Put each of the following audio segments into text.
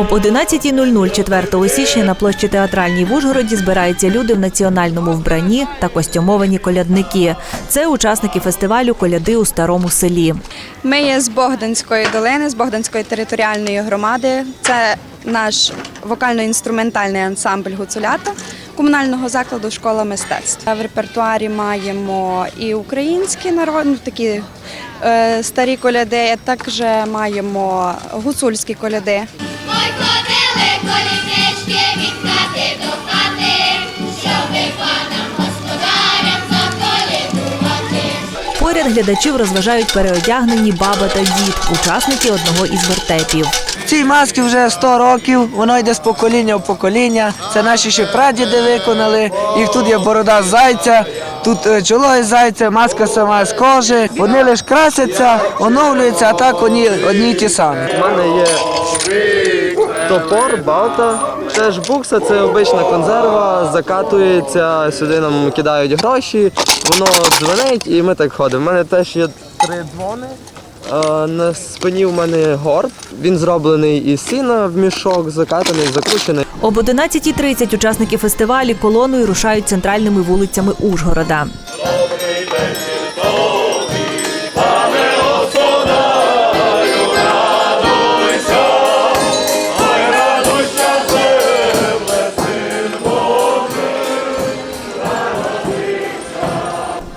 Об 11.00 4 січня на площі театральній в Ужгороді збираються люди в національному вбранні та костюмовані колядники. Це учасники фестивалю Коляди у старому селі. Ми є з Богданської долини, з Богданської територіальної громади. Це наш вокально-інструментальний ансамбль гуцулята комунального закладу школа мистецтв. В репертуарі маємо і українські народні такі е, старі коляди, також маємо гуцульські коляди. Поряд глядачів розважають переодягнені баба та дід, учасники одного із вертепів. Цій маски вже 100 років, воно йде з покоління в покоління. Це наші ще прадіди виконали. Їх тут є борода з зайця, тут е, чоло із зайця, маска сама з кожи. Вони лише красяться, оновлюються, а так вони одні й ті самі. У мене є топор, балта. Теж букса це обична консерва, закатується, сюди нам кидають гроші, воно дзвонить і ми так ходимо. У мене теж є три дзвони. Е, На спині в мене горб. Він зроблений із сіна в мішок, закатаний, закручений. Об 11.30 учасники фестивалю колоною рушають центральними вулицями Ужгорода.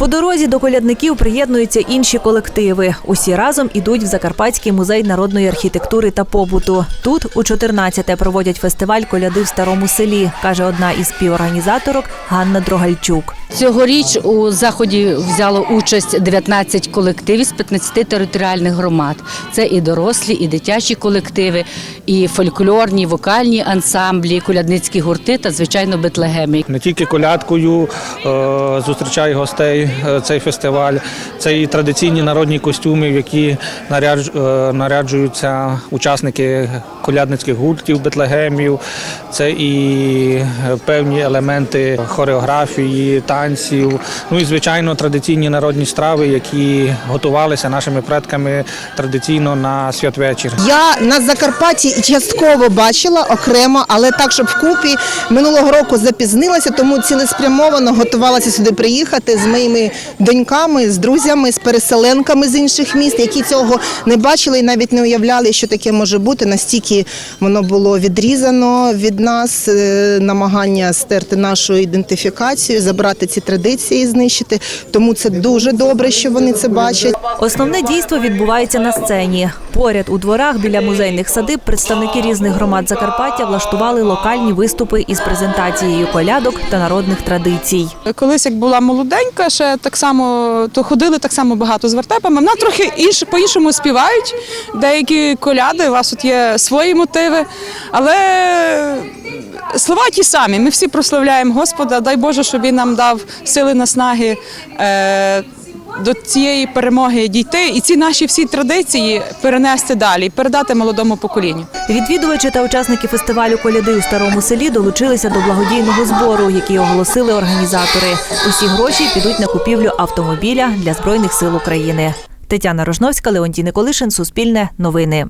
По дорозі до колядників приєднуються інші колективи. Усі разом ідуть в Закарпатський музей народної архітектури та побуту. Тут у 14-те проводять фестиваль коляди в старому селі, каже одна із співорганізаторок Ганна Дрогальчук. Цьогоріч у заході взяло участь 19 колективів з 15 територіальних громад. Це і дорослі, і дитячі колективи, і фольклорні, вокальні ансамблі, колядницькі гурти та звичайно бетлегеми. не тільки колядкою е, зустрічає гостей е, цей фестиваль, це і традиційні народні костюми, в які е, наряджуються учасники колядницьких гуртів, бетлегемів, це і е, певні елементи хореографії, танців. Ну і звичайно традиційні народні страви, які готувалися нашими предками традиційно на святвечір. Я на Закарпатті частково бачила окремо, але так, щоб вкупі минулого року запізнилася, тому цілеспрямовано готувалася сюди приїхати з моїми доньками, з друзями, з переселенками з інших міст, які цього не бачили і навіть не уявляли, що таке може бути. Настільки воно було відрізано від нас, е, намагання стерти нашу ідентифікацію, забрати ці традиції, знищити. Тому це дуже добре, що вони це бачать. Основне дійство відбувається на сцені. Поряд у дворах біля музейних садиб представники різних громад Закарпаття влаштували локальні виступи із презентацією колядок та народних традицій. Колись як була молоденька, ще так само то ходили так само багато з вертепами. Вона трохи інше по-іншому співають. Деякі коляди, у вас тут є свої мотиви, але слова ті самі. Ми всі прославляємо Господа. Дай Боже, щоб він нам дав сили наснаги. Е- до цієї перемоги дійти і ці наші всі традиції перенести далі, передати молодому поколінню. Відвідувачі та учасники фестивалю коляди у старому селі долучилися до благодійного збору, який оголосили організатори. Усі гроші підуть на купівлю автомобіля для збройних сил України. Тетяна Рожновська, Леонтій Николишин, Суспільне, Новини.